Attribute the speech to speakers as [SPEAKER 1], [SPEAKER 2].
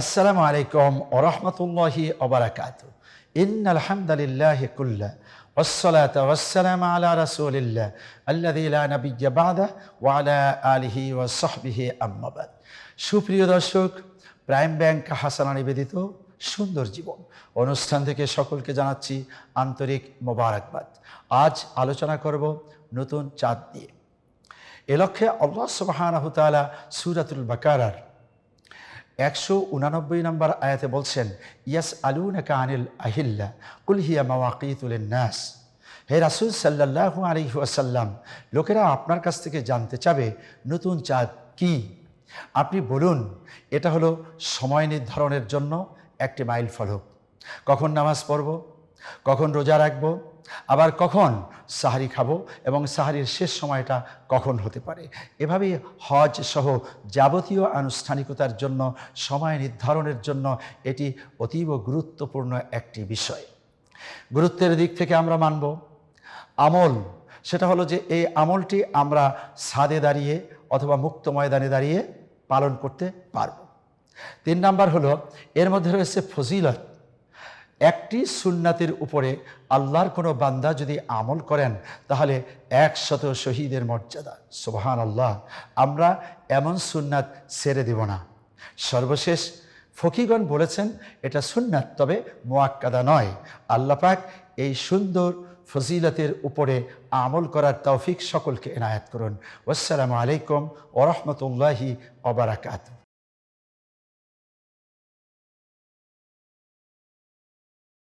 [SPEAKER 1] আসসালামু আলাইকুম ওরহমতুল্লাহি ওবরাকাত ইন আলহামদুলিল্লাহ কুল্লা والصلاة والسلام على رسول الله الذي لا نبي بعده وعلى آله وصحبه أما بعد সুপ্রিয় দর্শক প্রাইম ব্যাংক হাসানা নিবেদিত সুন্দর জীবন অনুষ্ঠান থেকে সকলকে জানাচ্ছি আন্তরিক মোবারকবাদ আজ আলোচনা করব নতুন চাঁদ নিয়ে এ লক্ষ্যে আল্লাহ সুবাহানহতালা সুরাতুল বাকারার একশো উনানব্বই নম্বর আয়াতে বলছেন ইয়াস আলুনাকা আনিল আহিল্লা কুলহিয়া মাওয়াকিতুল নাস হে রাসুল সাল্লাহ আলী ওয়াসাল্লাম, লোকেরা আপনার কাছ থেকে জানতে চাবে নতুন চাঁদ কি? আপনি বলুন, এটা হলো সময় নির্ধারণের জন্য একটি মাইল ফলক কখন নামাজ পড়ব? কখন রোজা রাখব? আবার কখন সাহারি খাব? এবং সাহারির শেষ সময়টা কখন হতে পারে? এভাবেই হজ সহ যাবতীয় আনুষ্ঠানিকতার জন্য, সময় নির্ধারণের জন্য এটি অতীব গুরুত্বপূর্ণ একটি বিষয়। গুরুত্বের দিক থেকে আমরা মানব। আমল, সেটা হলো যে এই আমলটি আমরা সাদে দাঁড়িয়ে অথবা মুক্ত ময়দানে দাঁড়িয়ে পালন করতে পারব। তিন নাম্বার হলো, এর মধ্যে রয়েছে ফজিলত। একটি সুন্নাতের উপরে আল্লাহর কোনো বান্দা যদি আমল করেন, তাহলে একশত শহীদের মর্যাদা। সুবহান আল্লাহ আমরা এমন সুন্নাত ছেড়ে দেব না। সর্বশেষ ফকিগণ বলেছেন, এটা সুন্নাত, তবে মোয়াক্কাদা নয়। আল্লাহ পাক এই সুন্দর ফজিলতের উপরে আমল করার তৌফিক সকলকে এনায়াত করুন। আসসালামু আলাইকুম ওরহমতুল্লাহি ওবরাকাতু